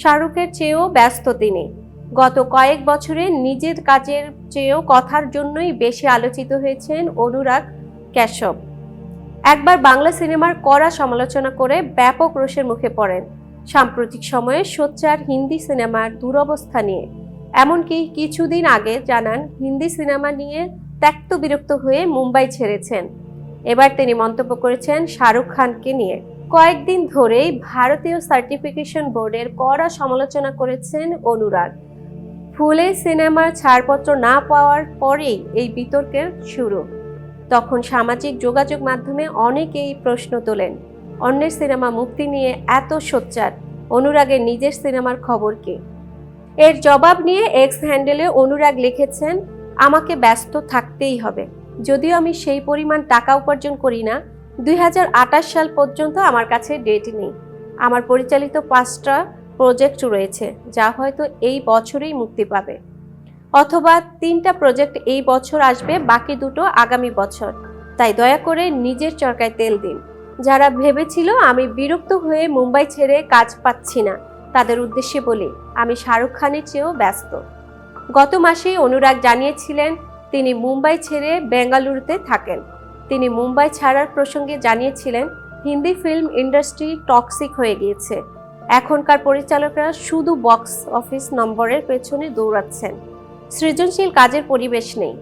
শাহরুখের চেয়েও ব্যস্ত তিনি। গত কয়েক বছরে নিজের কাজের চেয়েও কথার জন্যই বেশি আলোচিত হয়েছেন অনুরাগ ক্যাশব একবার বাংলা সিনেমার কড়া সমালোচনা করে ব্যাপক রোষের মুখে পড়েন। সাম্প্রতিক সময়ে সোচ্চার হিন্দি সিনেমার দুরবস্থা নিয়ে। এমনকি কিছুদিন আগে জানান, হিন্দি সিনেমা নিয়ে ত্যক্ত বিরক্ত হয়ে মুম্বাই ছেড়েছেন। এবার তিনি মন্তব্য করেছেন শাহরুখ খানকে নিয়ে। কয়েকদিন ধরেই ভারতীয় সার্টিফিকেশন বোর্ডের কড়া সমালোচনা করেছেন অনুরাগ। ফুলে সিনেমার ছাড়পত্র না পাওয়ার পরেই এই বিতর্কের শুরু। তখন সামাজিক যোগাযোগ মাধ্যমে অনেকেই প্রশ্ন তোলেন, অন্যের সিনেমা মুক্তি নিয়ে এত সোচ্চার, অনুরাগের নিজের সিনেমার খবর কি? এর জবাব নিয়ে এক্স হ্যান্ডেলে অনুরাগ লিখেছেন, আমাকে ব্যস্ত থাকতেই হবে। যদিও আমি সেই পরিমাণ টাকা উপার্জন করি না দুই হাজার আঠাশ সাল পর্যন্ত আমার কাছে ডেট নেই। আমার পরিচালিত পাঁচটা প্রজেক্ট রয়েছে, যা হয়তো এই বছরেই মুক্তি পাবে। অথবা তিনটা প্রজেক্ট এই বছর আসবে, বাকি দুটো আগামী বছর। তাই দয়া করে নিজের চরকায় তেল দিন। যারা ভেবেছিল আমি বিরক্ত হয়ে মুম্বাই ছেড়ে কাজ পাচ্ছি না, তাদের উদ্দেশ্যে বলি, আমি শাহরুখ খানের চেয়েও ব্যস্ত। গত মাসেই অনুরাগ জানিয়েছিলেন, তিনি মুম্বাই ছেড়ে বেঙ্গালুরুতে থাকেন। তিনি মুম্বাই ছাড়ার প্রসঙ্গে জানিয়েছিলেন, হিন্দি ফিল্ম ইন্ডাস্ট্রি টক্সিক হয়ে গিয়েছে। এখনকার পরিচালকরা শুধু বক্স অফিস নম্বরের পেছনে দৌড়াচ্ছেন। সৃজনশীল কাজের পরিবেশ নেই।